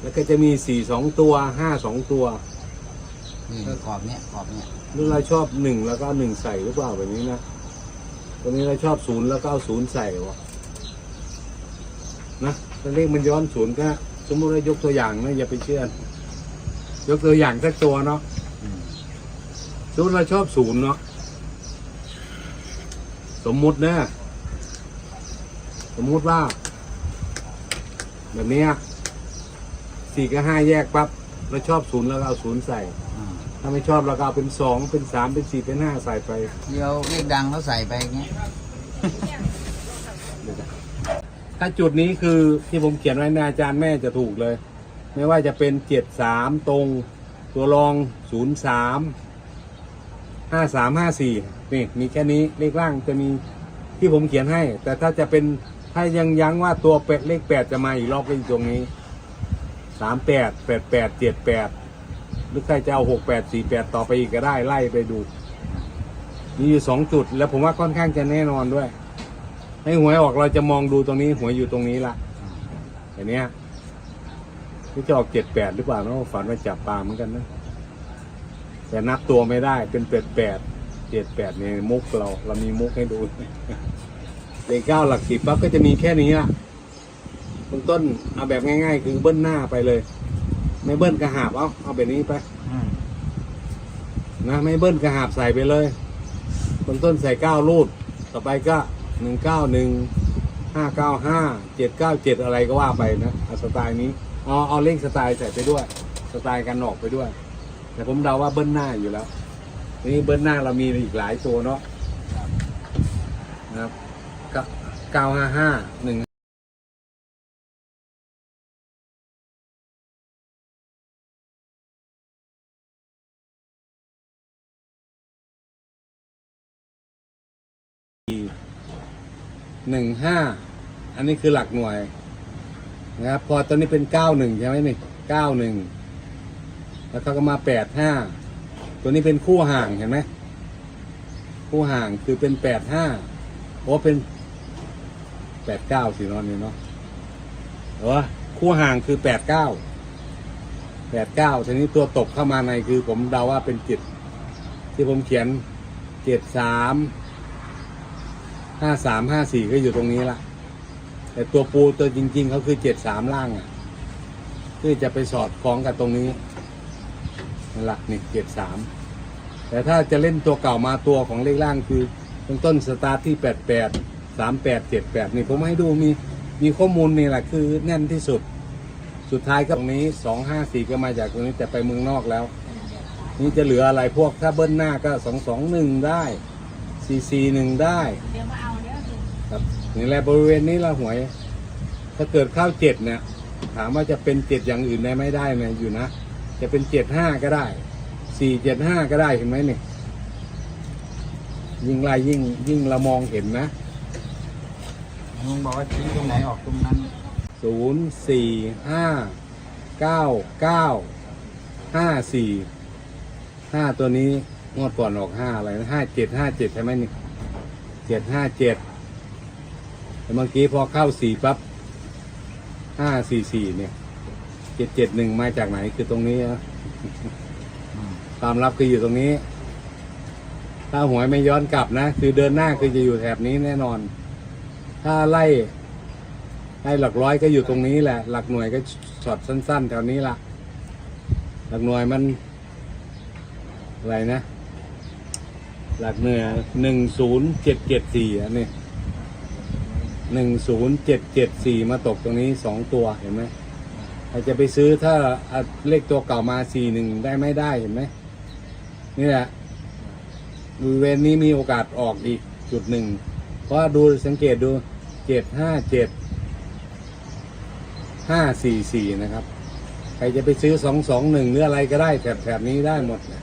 แล้วก็จะมีสี่สองตัวห้าสองตัวนี่ขอบเนี้ยขอบเนี้ยหรือเราชอบหนึ่งแล้วก็เอาหนึ่งใส่หรือเปล่าแบบนี้นะตัวนี้เราชอบศูนย์แล้วก็เอาศูนย์ใส่วะนะถ้าเลขมันย้อนศูนย์ก็ สมมติว่ายกตัวอย่างนะอย่าไปเชื่อ ยกตัวอย่างสักตัวเนาะอืมสมมติเราชอบศูนย์เนาะสมมุตินะสมมุติว่า แบบเนี้ย สี่กับห้าแยกปั๊บเราชอบศูนย์แล้วก็เอาศูนย์ใส่อืมถ้าไม่ชอบเราก็เอาเป็นสองเป็นสามเป็นสี่เป็นห้าใส่ไปเดี๋ยวเลขดังเขาใส่ไปอย่างเงี้ยถ้าจุดนี้คือที่ผมเขียนไว้ในะอาจารย์แม่จะถูกเลย ไม่ว่าจะเป็นเจ็ดสามตรง ตัวรองศูนย์สามห้าสามห้าสี่นี่มีแค่นี้เลขล่างจะมีที่ผมเขียนให้ แต่ถ้าจะเป็นถ้ายังยั้งว่าตัวเป็ดเลขแปดจะมาอีกรอบก็อยู่ตรงนี้ สามแปดแปดแปดเจ็ดแปดหรือใครจะเอาหกแปดสี่แปดต่อไปอีกก็ได้ไล่ไปดู มีอยู่สองจุด แล้วผมว่าค่อนข้างจะแน่นอนด้วย ให้หวยออกเราจะมองดูตรงนี้หวยอยู่ตรงนี้ละอย่างเนี้ยนี่จะออกเจ็ดแปดหรือเปล่าเนาะฝันว่าจับปลาเหมือนกันนะแต่นับตัวไม่ได้เป็นแปดแปดเจ็ดแปดเนี่ยมุกเรา เรามีมุกให้ดูเลขเก้าหลักสิบปั๊บก็จะมีแค่นี้ละ เบื้องต้นเอาแบบง่าย ๆ คือเบิ้ลหน้าไปเลย ไม่เบิ้ลกระหาบเอาเอาแบบนี้ไปอืมนะไม่เบิ้ลกระหาบใส่ไปเลยเบื้องต้นใส่เก้ารูด ต่อไปก็หนึ่งเก้าหนึ่งห้าเก้าห้าเจ็ดเก้าเจ็ดอะไรก็ว่าไปนะเอาสไตล์นี้เอาเอาเลขสไตล์ใส่ไปด้วย สไตล์การออกไปด้วย แต่ผมเดาว่าเบิ้ลหน้าอยู่แล้วทีนี่เบิ้ลหน้าเรามีอีกหลายตัวเนาะนะครับเก้าห้าห้าหนึ่ง หนึ่งห้าอันนี้คือหลักหน่วยนะครับ พอตอนนี้เป็นเก้าหนึ่งใช่ไหมนี่เก้าหนึ่งแล้วเขาก็มาแปดห้าตัวนี้เป็นคู่ห่างเห็นไหมคู่ห่างคือเป็นแปดห้าโอ้เป็นแปดเก้าสิเนอนนี่เนาะหรือคู่ห่างคือแปดเก้าแปดเก้าทีนี้ตัวตกเข้ามาในคือผมเดาว่าเป็นเจ็ดที่ผมเขียนเจ็ดสาม ห้าสามห้าสี่ก็อยู่ตรงนี้ละแต่ตัวปูตัวจริง ๆเขาคือเจ็ดสามล่างอะคือจะไปสอดคล้องกับตรงนี้นั่นแหละนี่เจ็ดสามแต่ถ้าจะเล่นตัวเก่ามาตัวของเลขล่างคือตรงต้นสตาร์ทที่แปดแปดสามแปดเจ็ดแปดนี่ผมให้ดูมีมีข้อมูลนี่แหละคือแน่นที่สุด สุดท้ายก็ตรงนี้สองห้าสี่ก็มาจากตรงนี้แต่ไปเมืองนอกแล้ว นี่จะเหลืออะไรพวกถ้าเบิ้ลหน้าก็สองสองหนึ่งได้สี่สี่หนึ่งได้ ครับนี่แหละบริเวณนี้ละหวย ถ้าเกิดเข้าเจ็ดเนี่ย ถามว่าจะเป็นเจ็ดอย่างอื่นได้ไหมได้ไหมอยู่นะ จะเป็นเจ็ดห้าก็ได้ สี่เจ็ดห้าก็ได้เห็นไหมนี่ยิ่งไล่ยิ่งยิ่งเรามองเห็นนะลุงบอกว่าชี้ตรงไหนออกตรงนั้นศูนย์สี่ห้าเก้าเก้าห้าสี่ห้าตัวนี้งวดก่อนออกห้าอะไรนะห้าเจ็ดห้าเจ็ดใช่ไหมนี่เจ็ดห้าเจ็ด แต่เมื่อกี้พอเข้าสี่ปั๊บห้าสี่สี่เนี่ยเจ็ดเจ็ดหนึ่งมาจากไหนคือตรงนี้นะความลับคืออยู่ตรงนี้ ถ้าหวยไม่ย้อนกลับนะ คือเดินหน้าคือจะอยู่แถบนี้แน่นอน ถ้าไล่ไล่หลักร้อยก็อยู่ตรงนี้แหละ หลักหน่วยก็ช็อตสั้น ๆ แถวนี้ละหลักหน่วยมันอะไรนะ หลักเหนือหนึ่งศูนย์เจ็ดเจ็ดสี่อันนี้ หนึ่งศูนย์เจ็ดเจ็ดสี่มาตกตรงนี้สองตัวเห็นไหมใครจะไปซื้อถ้าอะเลขตัวเก่ามาสี่หนึ่งได้ไม่ได้เห็นไหมนี่แหละบริเวณนี้มีโอกาสออกอีกจุดหนึ่งเพราะดูสังเกตดูเจ็ดห้าเจ็ดห้าสี่สี่นะครับ ใครจะไปซื้อสองสองหนึ่งหรืออะไรก็ได้แถบแถบนี้ได้หมดนะ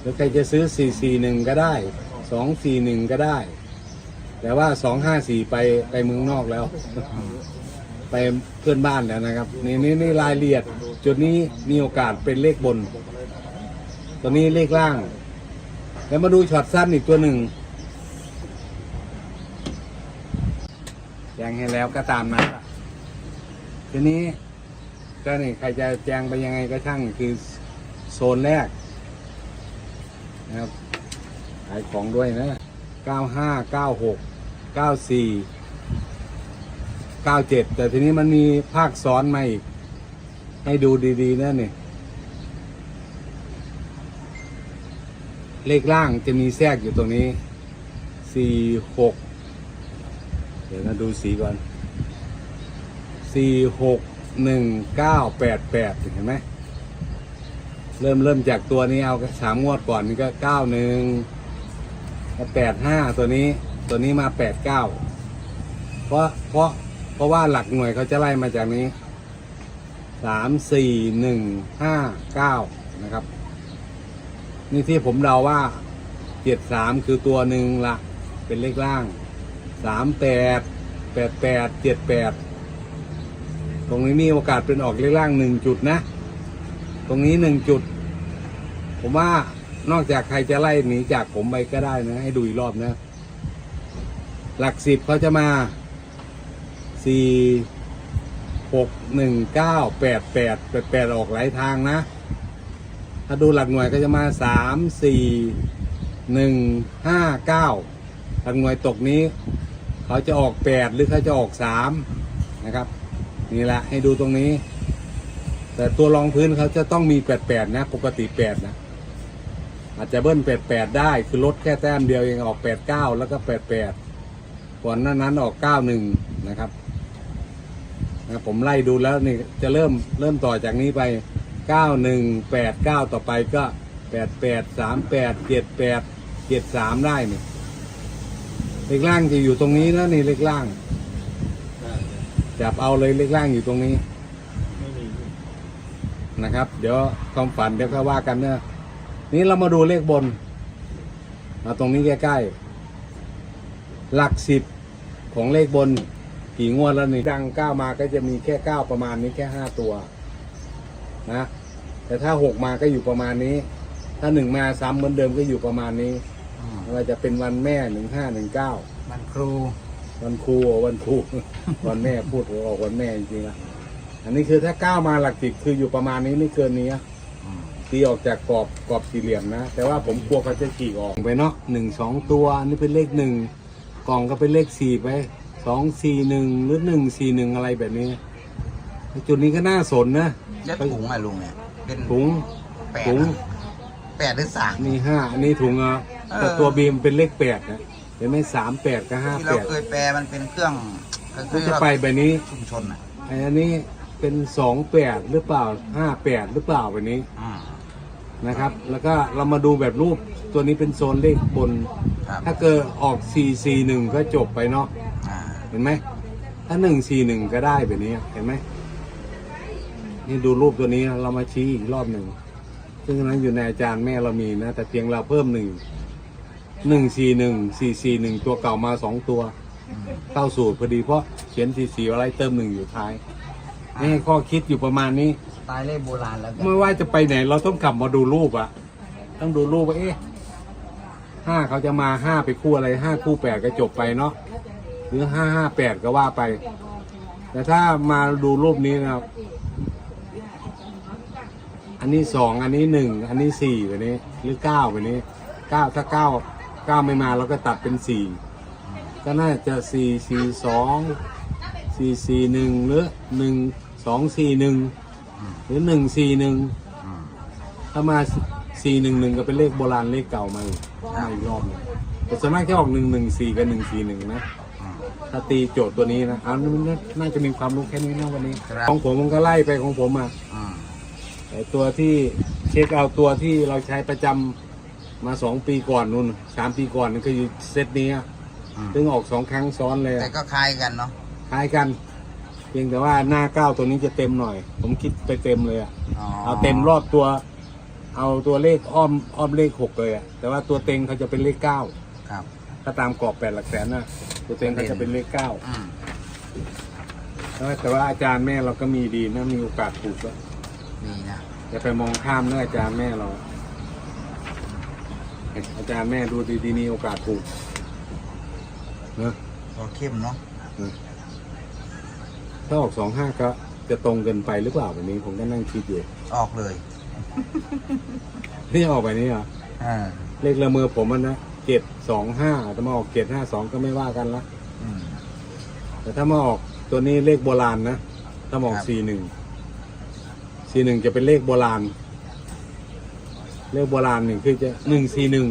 หรือใครจะซื้อสี่สี่หนึ่งก็ได้สองสี่หนึ่งก็ได้ แต่ว่าสองห้าสี่ไปไปเมืองนอกแล้ว ไปเพื่อนบ้านแล้วนะครับ นี่นี่นี่รายละเอียด จุดนี้มีโอกาสเป็นเลขบน ตัวนี้เลขล่าง แล้วมาดูช็อตสั้นอีกตัวหนึ่งแจ้งให้แล้วก็ตามนั้นทีนี้ก็นี่ใครจะแจงไปยังไงก็ช่างคือโซนแรกนะครับขายของด้วยนะ 95 96 94 97แต่ทีนี้มันมีภาคซ้อนมาอีก ให้ดูดีๆนะนี่เลขล่างจะมีแทรกอยู่ตรงนี้สี่หกเดี๋ยวนะดูสีก่อนสี่หกหนึ่งเก้าแปดแปดเห็นไหมเริ่มเริ่มจากตัวนี้เอาสามงวดก่อนนี่ก็เก้าหนึ่งแปดห้าตัวนี้ ตัวนี้มาแปดเก้าเพราะเพราะเพราะว่าหลักหน่วยเขาจะไล่มาจากนี้สามสี่หนึ่งห้าเก้านะครับ นี่ที่ผมเดาว่าเจ็ดสามคือตัวหนึ่งละเป็นเลขล่างสามแปดแปดแปดเจ็ดแปดตรงนี้มีโอกาสเป็นออกเลขล่างหนึ่งจุดนะ ตรงนี้หนึ่งจุด ผมว่านอกจากใครจะไล่หนีจากผมไปก็ได้นะ ให้ดูอีกรอบนะ หลักสิบเขาจะมาสี่หกหนึ่งเก้าแปดแปดแปดแปดออกหลายทางนะ ถ้าดูหลักหน่วยก็จะมาสามสี่หนึ่งห้าเก้าหลักหน่วยตกนี้ เขาจะออกแปดหรือเขาจะออกสามนะครับ นี่แหละให้ดูตรงนี้ แต่ตัวรองพื้นเขาจะต้องมีแปดแปดนะ ปกติแปดนะอาจจะเบิ้ลแปดแปดได้คือลดแค่แต้มเดียวเองออกแปดเก้าแล้วก็แปดแปด ก่อนหนั้นนั้นออกเก้าหนึ่งนะครับนะผมไล่ดูแล้วนี่จะเริ่มเริ่มต่อจากนี้ไปเก้าหนึ่งแปดเก้าต่อไปก็แปดแปดสามแปดเจ็ดแปดเจ็ดสามได้นี่เลขล่างจะอยู่ตรงนี้นะนี่เลขล่างจับเอาเลยเลขล่างอยู่ตรงนี้นะครับ เดี๋ยวความฝันเดี๋ยวก็ว่ากันเนะนี้เรามาดูเลขบนมาตรงนี้ใกล้ๆ หลักสิบของเลขบนกี่งวดแล้วนี่ดังเก้ามาก็จะมีแค่เก้าประมาณนี้แค่ห้าตัวนะแต่ถ้าหกมาก็อยู่ประมาณนี้ ถ้าหนึ่งมาซ้ำเหมือนเดิมก็อยู่ประมาณนี้อืมไม่ว่าจะเป็นวันแม่หนึ่งห้าหนึ่งเก้ามันครู วันครูอะวันครู วันแม่พูดออกวันแม่จริงๆละอันนี้คือถ้าก้าวมาหลักสิบคืออยู่ประมาณนี้ไม่เกินนี้อะอืมตีออกจากกรอบกรอบสี่เหลี่ยมนะ แต่ว่าผมกลัวเขาจะฉีกออกไปเนาะหนึ่งสองตัวอันนี้เป็นเลขหนึ่ง กล่องก็เป็นเลขสี่ไปสองสี่หนึ่งหรือหนึ่งสี่หนึ่งอะไรแบบนี้ จุดนี้ก็น่าสนนะยัดถุงอะลุงเนี่ยเป็นถุงแปดถุงอะแปดหรือสามนี่ห้าอันนี้ถุงอะเออแต่ตัวบีมเป็นเลขแปดนะเห็นไหมสามแปดกับห้าที่แปเราดเคยแปลมันเป็นเครื่องก็คืก็อจะไปแบบนี้ชุมชนอะอันนี้เป็นสองแปดหรือเปล่าห้าแปดหรือเปล่าแบบนี้อืม นะครับ แล้วก็เรามาดูแบบรูปตัวนี้เป็นโซนเลขบน ครับถ้าเกิดออก 4 4 1 ก็จบไปเนาะอ่าเห็นไหม ถ้า 1 4 1 ก็ได้แบบนี้เห็นไหม นี่ดูรูปตัวนี้เรามาชี้อีกรอบหนึ่ง ซึ่งอันนั้นอยู่ในอาจารย์แม่เรามีนะ แต่เพียงเราเพิ่มหนึ่งหนึ่งสี่หนึ่งสี่สี่หนึ่งตัวเก่ามาสองตัวอืมเข้าสูตรพอดีเพราะเขียนสี่สี่อะไรเติมหนึ่งอยู่ท้าย นี่ข้อคิดอยู่ประมาณนี้ส ไตล์เลขโบราณแล้วกันไม่ว่าจะไปไหน เราต้องกลับมาดูรูปอะต้องดูรูปว่าเอ๊ะห้าเขาจะมาห้าไปคู่อะไรห้าคู่แปดก็จบไปเนาะหรือห้าห้าแปดก็ว่าไป แต่ถ้ามาดูรูปนี้นะครับ อันนี้สองอันนี้หนึ่งอันนี้สี่แบบนี้ หรือเก้าแบบนี้เก้าถ้าเก้าเก้าไม่มาเราก็ตัดเป็นสี่ก็น่าจะสี่สี่สองสี่สี่หนึ่งหรือหนึ่งสองสี่หนึ่ง หรือหนึ่งสี่หนึ่งอืมถ้ามาสี่หนึ่งหนึ่งก็เป็นเลขโบราณเลขเก่ามาอีกมาอีกรอบหนึงแต่ส่วนมากจะออกหนึ่งหนึ่งสี่กับหนึ่งสี่หนึ่งนะอืมถ้าตีโจทย์ตัวนี้นะอันนี้น่าจะมีความรู้แค่นี้นะวันนี้ครับของผมมันก็ไล่ไปของผมอะอืมแต่ตัวที่เช็คเอาตัวที่เราใช้ประจำมาสองปีก่อนนู่นสามปีก่อนนั่นคือเซตนี้อะอืมซึ่งออกสองครั้งซ้อนเลย แต่อะก็คล้ายกันเนาะคล้ายกัน เพียงแต่ว่าหน้าเก้าตัวนี้จะเต็มหน่อย ผมคิดไปเต็มเลยอะอ๋อเอาเต็มรอบตัว เอาตัวเลขอ้อมอ้อมเลขหกเลยอะแต่ว่าตัวเต็งเขาจะเป็นเลขเก้าครับ ถ้าตามกรอบแปดหลักแสนนะตัวเต็งเขาจะเป็นเลขเก้าอืมแต่ว่าอาจารย์แม่เราก็มีดีนะมีโอกาสถูกแล้วนี่นะอย่าไปมองข้ามนะอาจารย์แม่เราเอ้ยอาจารย์แม่ดูดีๆมีโอกาสถูกเนอะตัวเข้มเนาะ ถ้าออกสองห้าก็เจะตรงเกินไปหรือเปล่าแบบนี้ ผมก็นั่งคิดอยู่ออกเลย นี่ออกไปนี่เหรออ่าเลขละเมอผมมันนะเจ็ดสองห้าแต่มาออกเจ็ดห้าสองก็ไม่ว่ากันละอืม แต่ถ้ามาออกตัวนี้เลขโบราณนะถ้ามาออกครับ สี่หนึ่งสี่หนึ่งจะเป็นเลขโบราณ เลขโบราณหนึ่งคือจะหนึ่งสี่หนึ่ง